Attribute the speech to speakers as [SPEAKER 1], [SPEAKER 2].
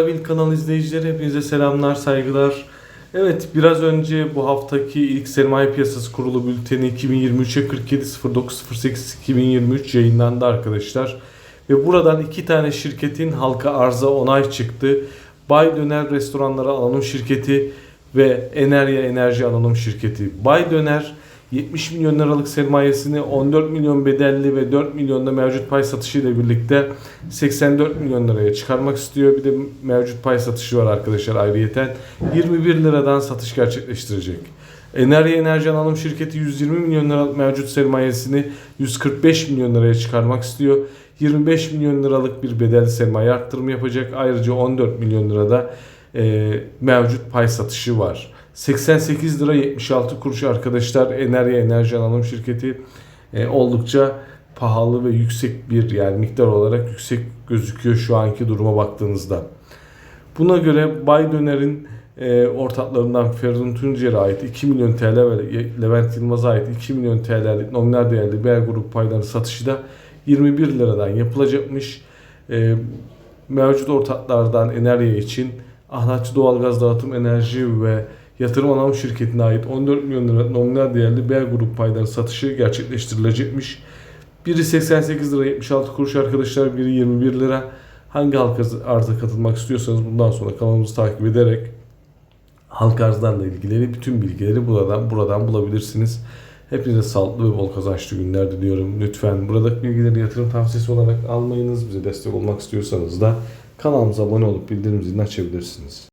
[SPEAKER 1] Bil kanal izleyicileri hepinize selamlar, saygılar. Evet biraz önce bu haftaki ilk sermaye piyasası kurulu bülteni 2023'e 47.09.08.2023 yayınlandı arkadaşlar. Ve buradan iki tane şirketin halka arza onay çıktı. Bay Döner Restoranları Anonim Şirketi ve Enerya Enerji Anonim Şirketi. Bay Döner 70 milyon liralık sermayesini 14 milyon bedelli ve 4 milyonda mevcut pay satışı ile birlikte 84 milyon liraya çıkarmak istiyor. Bir de mevcut pay satışı var arkadaşlar ayrıyeten. 21 liradan satış gerçekleştirecek. Enerji Enerji Anonim Şirketi 120 milyon liralık mevcut sermayesini 145 milyon liraya çıkarmak istiyor. 25 milyon liralık bir bedel sermaye arttırımı yapacak. Ayrıca 14 milyon lirada e, mevcut pay satışı var. 88 lira 76 kuruş arkadaşlar Enerji Enerji Anonim Şirketi e, oldukça pahalı ve yüksek bir yani miktar olarak yüksek gözüküyor şu anki duruma baktığınızda. Buna göre Bay Döner'in e, ortaklarından Feridun Tuncer'e ait 2 milyon TL ve Levent Yılmaz'a ait 2 milyon TL'lik nominal değerli B grup payları satışı da 21 liradan yapılacakmış. E, mevcut ortaklardan enerji için Ahlatçı Doğalgaz Dağıtım Enerji ve Yatırım Anonim Şirketi'ne ait 14 milyon lira nominal değerli B grup payları satışı gerçekleştirilecekmiş. Biri 88 lira 76 kuruş arkadaşlar, biri 21 lira. Hangi halka arza katılmak istiyorsanız bundan sonra kanalımızı takip ederek halka arzlarla ilgili bütün bilgileri buradan buradan bulabilirsiniz. Hepinize sağlıklı ve bol kazançlı günler diliyorum. Lütfen buradaki bilgileri yatırım tavsiyesi olarak almayınız. Bize destek olmak istiyorsanız da kanalımıza abone olup bildirim zilini açabilirsiniz.